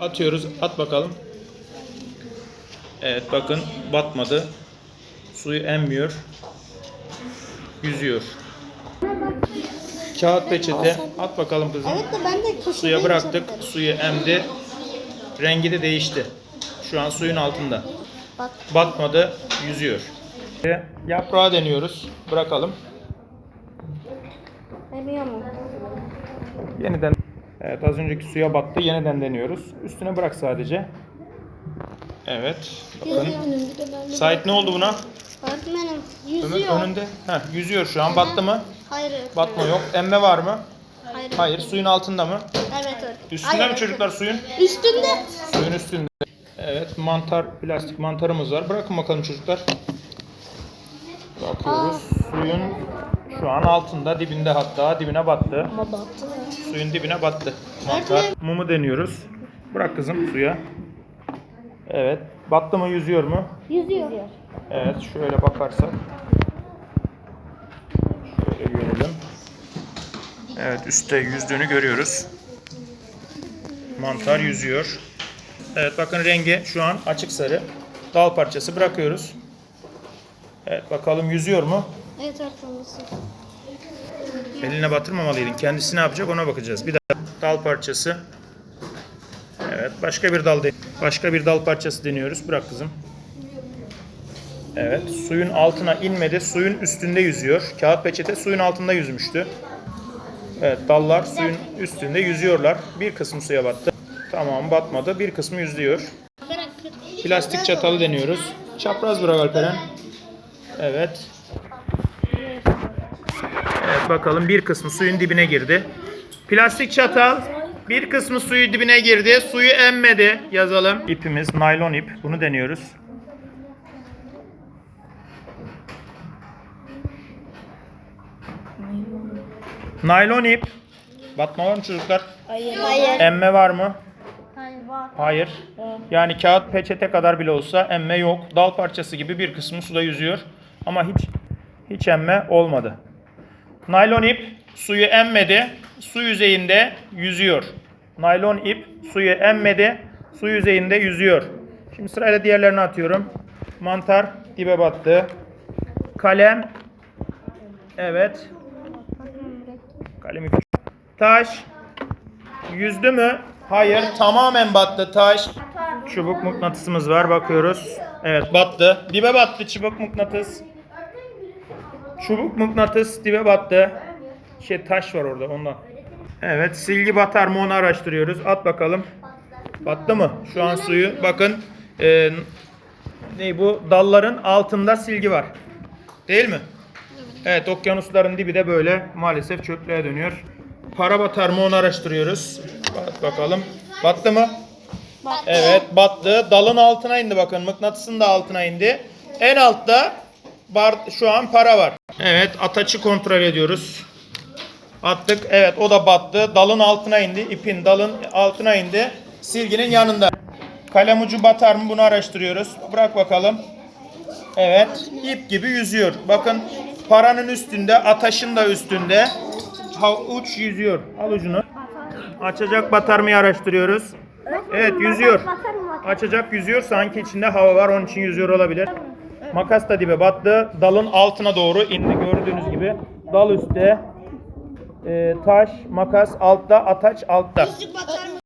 Atıyoruz. At bakalım. Evet bakın batmadı. Suyu emmiyor. Yüzüyor. Kağıt peçete. At bakalım kızım. Evet de ben de Suya bıraktık. Suyu emdi. Rengi de değişti. Şu an suyun altında. Batmadı. Yüzüyor. Ve Yaprağı deniyoruz. Bırakalım. Emiyor mu? Yeniden Evet az önceki suya battı. Yeniden deniyoruz. Üstüne bırak sadece. Evet. Bakın. Sait ne oldu buna? Öğretmenim Ömür yüzüyor. önünde. Heh, yüzüyor şu an. Battı mı? Hayır öğretmenim. Batma yok. Emme var mı? Hayır. Hayır. Suyun altında mı? Evet öğretmenim. Üstünde Hayır, mi çocuklar suyun? Üstünde. Suyun üstünde. Evet mantar, plastik mantarımız var. Bırakın bakalım çocuklar. Bakıyoruz. Suyun şu an altında, dibinde hatta. Dibine battı. Ama battı. Suyun dibine battı. Mantar. Mumu deniyoruz. Bırak kızım suya. Evet. Battı mı yüzüyor mu? Yüzüyor. Evet şöyle bakarsak. Şöyle görelim. Evet üstte yüzdüğünü görüyoruz. Mantar yüzüyor. Evet bakın rengi şu an açık sarı. Dal parçası bırakıyoruz. Evet bakalım yüzüyor mu? Evet öğretmenim. Eline batırmamalıydın. Kendisi ne yapacak ona bakacağız. Bir daha dal parçası. Evet başka bir dal başka bir dal parçası deniyoruz. Bırak kızım. Evet suyun altına inmedi. Suyun üstünde yüzüyor. Kağıt peçete suyun altında yüzmüştü. Evet dallar suyun üstünde yüzüyorlar. Bir kısmı suya battı. Tamam batmadı. Bir kısmı yüzüyor. Plastik çatalı deniyoruz. Çapraz bırak Alperen. Evet. Bakalım bir kısmı suyun dibine girdi. Plastik çatal bir kısmı suyu dibine girdi. Suyu emmedi. Yazalım. İpimiz naylon ip. Bunu deniyoruz. Naylon ip. Batma var mı çocuklar? Hayır. Hayır. Emme var mı? Hayır var. Hayır. Yani kağıt peçete kadar bile olsa emme yok. Dal parçası gibi bir kısmı suda yüzüyor. Ama hiç hiç emme olmadı. Naylon ip suyu emmedi. Su yüzeyinde yüzüyor. Naylon ip suyu emmedi. Su yüzeyinde yüzüyor. Şimdi sırayla diğerlerini atıyorum. Mantar dibe battı. Kalem. Evet. Kalemi küçük. Taş. Yüzdü mü? Hayır. Tamamen battı taş. Çubuk mıknatısımız var. Bakıyoruz. Evet battı. Dibe battı çubuk mıknatıs. Çubuk mıknatıs dibe battı. Şey taş var orada ondan. Evet silgi batar mı onu araştırıyoruz. At bakalım. Battı mı? Şu an suyu bakın. E, ne bu? Dalların altında silgi var. Değil mi? Evet okyanusların dibi de böyle maalesef çöplüğe dönüyor. Para batar mı onu araştırıyoruz. Bat bakalım. Battı mı? Evet battı. Dalın altına indi bakın. Mıknatısın da altına indi. En altta bar, şu an para var. Evet ataçı kontrol ediyoruz. Attık. Evet o da battı. Dalın altına indi. İpin dalın altına indi. Silginin yanında. Kalem ucu batar mı bunu araştırıyoruz. Bırak bakalım. Evet. ip gibi yüzüyor. Bakın paranın üstünde, ataşın da üstünde. Havuç yüzüyor. Al ucunu. Açacak batar mı araştırıyoruz. Evet yüzüyor. Açacak yüzüyor. Sanki içinde hava var. Onun için yüzüyor olabilir. Makas da dibe battı. Dalın altına doğru indi. Gördüğünüz gibi. Dal üstte. Ee, taş, makas altta, ataç altta. Yüzük batar mı